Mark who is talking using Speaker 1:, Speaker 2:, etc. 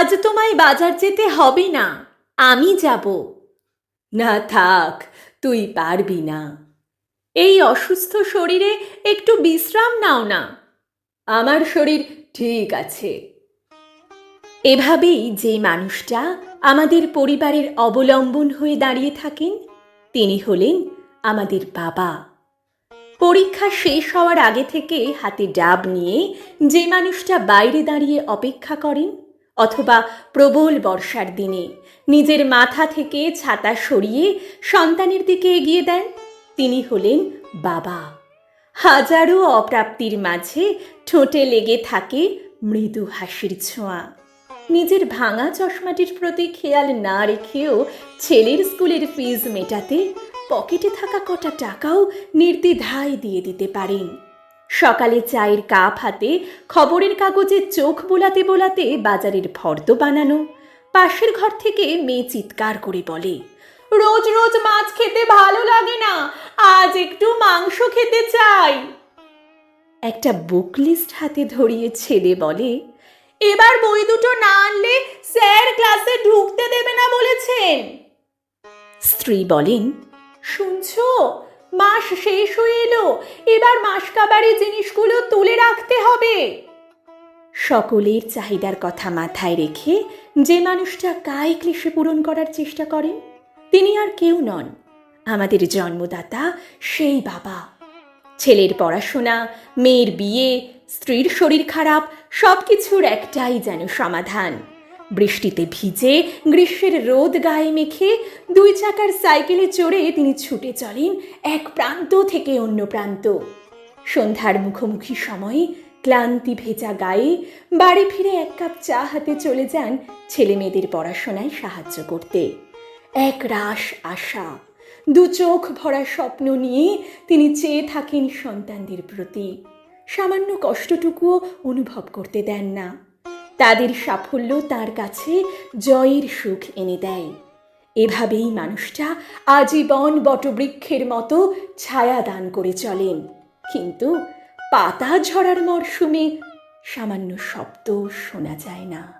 Speaker 1: আজ তোমায় বাজার যেতে হবে না। আমি যাব। না থাক, তুই পারবি না। এই অসুস্থ শরীরে একটু বিশ্রাম নাও না। আমার শরীর ঠিক আছে। এভাবেই যে মানুষটা আমাদের পরিবারের অবলম্বন হয়ে দাঁড়িয়ে থাকেন, তিনি হলেন আমাদের বাবা। পরীক্ষা শেষ হওয়ার আগে থেকে হাতে ডাব নিয়ে যে মানুষটা বাইরে দাঁড়িয়ে অপেক্ষা করেন অথবা প্রবল বর্ষার দিনে। নিজের মাথা থেকে ছাতা সরিয়ে সন্তানের দিকে এগিয়ে দেন। তিনি হলেন বাবা। হাজারো অপ্রাপ্তির মাঝে ঠোঁটে লেগে থাকে মৃদু হাসির ছোঁয়া। নিজের ভাঙা চশমাটির প্রতি খেয়াল না রেখেও ছেলের স্কুলের ফিজ মেটাতে পকেটে থাকা কটা টাকাও নির্দ্বিধায় দিয়ে দিতে পারেন। সকালে চায়ের কাপ হাতে, খবরের কাগজে চোখ বোলাতে বোলাতে বাজারের ফর্দ বানানো। পাশের ঘর থেকে মেয়ে চিৎকার করে বলে, রোজ রোজ মাছ খেতে ভালো লাগে না, আজ একটু মাংস খেতে চাই। একটা বুক লিস্ট হাতে ধরিয়ে ছেলে বলে, এবার বই দুটো না আনলে স্যার ক্লাসে ঢুকতে দেবে না বলেছেন। স্ত্রী বলেন, শুনছো মাস শেষ হয়ে এলো। এবার মাসকাবারি জিনিসগুলো তুলে রাখতে হবে। সকলের চাহিদার কথা মাথায় রেখে যে মানুষটা কায় ক্লেশে পূরণ করার চেষ্টা করেন তিনি আর কেউ নন। আমাদের জন্মদাতা সেই বাবা। ছেলের পড়াশোনা, মেয়ের বিয়ে, স্ত্রীর শরীর খারাপ সব কিছুর একটাই যেন সমাধান। বৃষ্টিতে ভিজে গ্রীষ্মের রোদ গায়ে মেখে দুই চাকার সাইকেলে চড়ে তিনি ছুটে চলেন এক প্রান্ত থেকে অন্য প্রান্ত। সন্ধ্যার মুখোমুখি সময়ে ক্লান্তি ভেজা গায়ে বাড়ি ফিরে এক কাপ চা হাতে চলে যান ছেলে মেয়েদের পড়াশোনায় সাহায্য করতে। এক রাস আশা, দু চোখ ভরা স্বপ্ন নিয়ে তিনি চেয়ে থাকেন সন্তানদের প্রতি। সামান্য কষ্টটুকুও অনুভব করতে দেন না। তাদের সাফল্য তার কাছে জয়ের সুখ এনে দেয়। এভাবেই মানুষটা আজীবন বটবৃক্ষের মতো ছায়া দান করে চলেন। কিন্তু পাতা ঝরার মরশুমে সামান্য শব্দ শোনা যায় না।